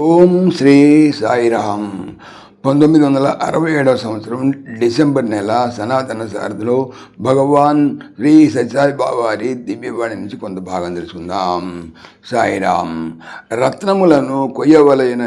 ఓం శ్రీ సాయిరామ్. పంతొమ్మిది వందల అరవై ఏడవ సంవత్సరం డిసెంబర్ నెల సనాతన సారథిలో భగవాన్ శ్రీ సత్యసాయి బాబారి దివ్యవాణి నుంచి కొంత భాగం తెలుసుకుందాం. సాయిరామ్ రత్నములను కొయ్యవలైన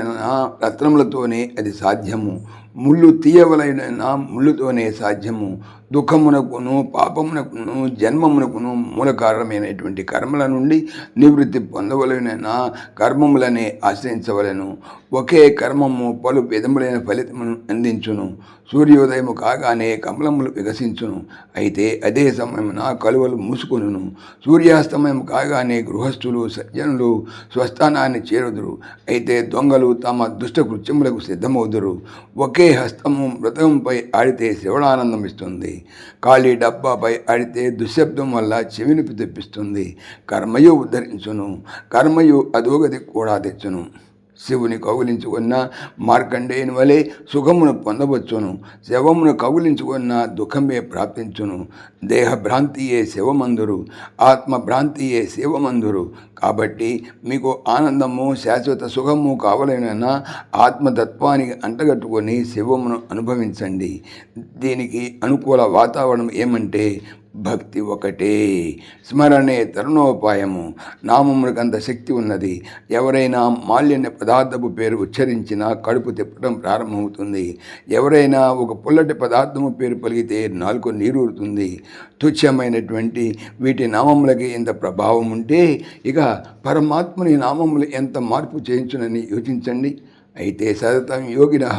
రత్నములతోనే అది సాధ్యము. ముళ్ళు తీయవలైన ముళ్ళుతోనే సాధ్యము. దుఃఖమునకును పాపమునకును జన్మమునకును మూల కారణమైనటువంటి కర్మల నుండి నివృత్తి పొందవలన కర్మములనే ఆశ్రయించవలను. ఒకే కర్మము పలు విధములైన ఫలితమును అందించును. సూర్యోదయము కాగానే కమలములు వికసించును. అయితే అదే సమయమున కలువలు మూసుకొనును. సూర్యాస్తమయం కాగానే గృహస్థులు సజ్జనులు స్వస్థానాన్ని చేరుదురు. అయితే దొంగలు తమ దుష్ట కృత్యములకు సిద్ధమవుదురు. ఒకే హస్తము మృతంపై ఆడితే శ్రవణానందం ఇస్తుంది. ఖాళీ డబ్బాపై ఆడితే దుశ్శబ్దం వల్ల చెవినిపి తెప్పిస్తుంది. కర్మయు ఉద్ధరించును. కర్మయు అధోగతి కూడా తెచ్చును. శివుని కౌగిలించుకున్న మార్కండేయుని వలె సుఖమును పొందవచ్చును. శవమును కౌగిలించుకున్న దుఃఖమే ప్రాప్తించును. దేహ భ్రాంతియే శివమందురు ఆత్మ భ్రాంతియే శివమందురు. కాబట్టి మీకు ఆనందము శాశ్వత సుఖము కావాలైన ఆత్మతత్వానికి అంటగట్టుకొని శివమును అనుభవించండి. దీనికి అనుకూల వాతావరణం ఏమంటే భక్తి ఒకటే. స్మరణే తరుణోపాయము. నామములకంత శక్తి ఉన్నది. ఎవరైనా మాలిన్య పదార్థపు పేరు ఉచ్చరించినా కడుపు తిప్పడం ప్రారంభమవుతుంది. ఎవరైనా ఒక పుల్లటి పదార్థము పేరు పలిగితే నాలుగు నీరూరుతుంది. తుచ్చమైనటువంటి వీటి నామములకి ఇంత ప్రభావం ఉంటే ఇక పరమాత్మని నామములు ఎంత మార్పు చేయించునని యోచించండి. అయితే సతతం యోగిన.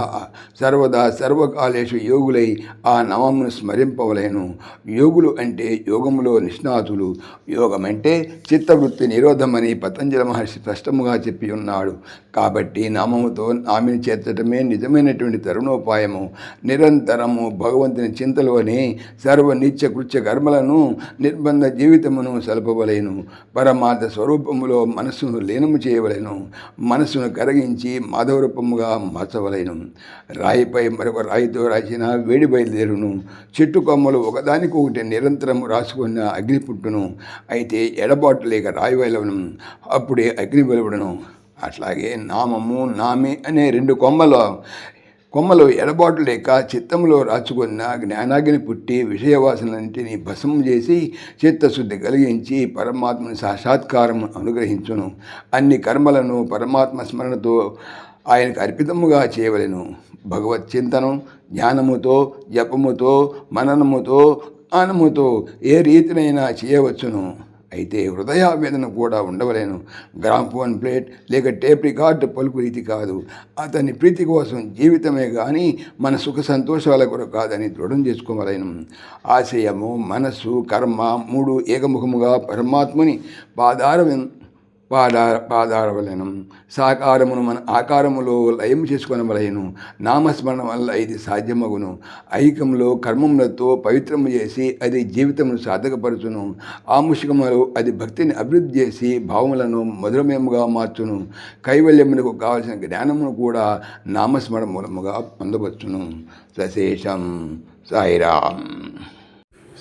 సర్వదా సర్వకాలేషు యోగులై ఆ నవమును స్మరింపవలేను. యోగులు అంటే యోగములో నిష్ణాతులు. యోగమంటే చిత్తవృత్తి నిరోధమని పతంజలి మహర్షి స్పష్టముగా చెప్పి ఉన్నాడు. కాబట్టి నామముతో నామిని చేర్చటమే నిజమైనటువంటి తరుణోపాయము. నిరంతరము భగవంతుని చింతలోని సర్వ నిత్య కృత్య కర్మలను నిర్బంధ జీవితమును సలపవలేను. పరమార్థ స్వరూపములో మనస్సును లీనము చేయవలేను. మనస్సును కరిగించి మాధవ రూపముగా మార్చవలేను. రాయిపై మరొక రాయితో రాసిన వేడి బయలుదేరును. చెట్టు కొమ్మలు ఒకదానికొకటి నిరంతరం రాసుకున్న అగ్ని పుట్టును. అయితే ఎడబాటు లేక రాయి వెలవను. అప్పుడే అగ్ని వెలువడను. అట్లాగే నామము నామి అనే రెండు కొమ్మలు కొమ్మలు ఎడబాటు లేక చిత్తంలో రాచుకున్న జ్ఞానాగ్ని పుట్టి విషయవాసనన్నింటినీ భస్మం చేసి చిత్తశుద్ధి కలిగించి పరమాత్మని సాక్షాత్కారం అనుగ్రహించును. అన్ని కర్మలను పరమాత్మ స్మరణతో ఆయనకు అర్పితముగా చేయవలెను. భగవత్ చింతనం జ్ఞానముతో జపముతో మననముతో జ్ఞానముతో ఏ రీతినైనా చేయవచ్చును. అయితే హృదయావేదన కూడా ఉండవలేను. గ్రామ్ఫోన్ ప్లేట్ లేక టేప్ రికార్డు పలుకు రీతి కాదు. అతని ప్రీతి కోసం జీవితమే కానీ మన సుఖ సంతోషాల కొరకు కాదని దృఢం చేసుకోవలేను. ఆశయము మనస్సు కర్మ మూడు ఏకముఖముగా పరమాత్మని పాదార పాదార పాదారవలెను. సాకారమును మన ఆకారములో లయం చేసుకొనవలయను నామస్మరణ వల్ల ఇది సాధ్యమగును. ఐకంలో కర్మములతో పవిత్రము చేసి అది జీవితమును సాధకపరచును ఆముషికములో అది భక్తిని అభివృద్ధి చేసి భావములను మధురమేముగా మార్చును. కైవల్యమునకు కావలసిన జ్ఞానమును కూడా నామస్మరణ మూలముగా పొందవచ్చును. సశేషం సాయిరామ్.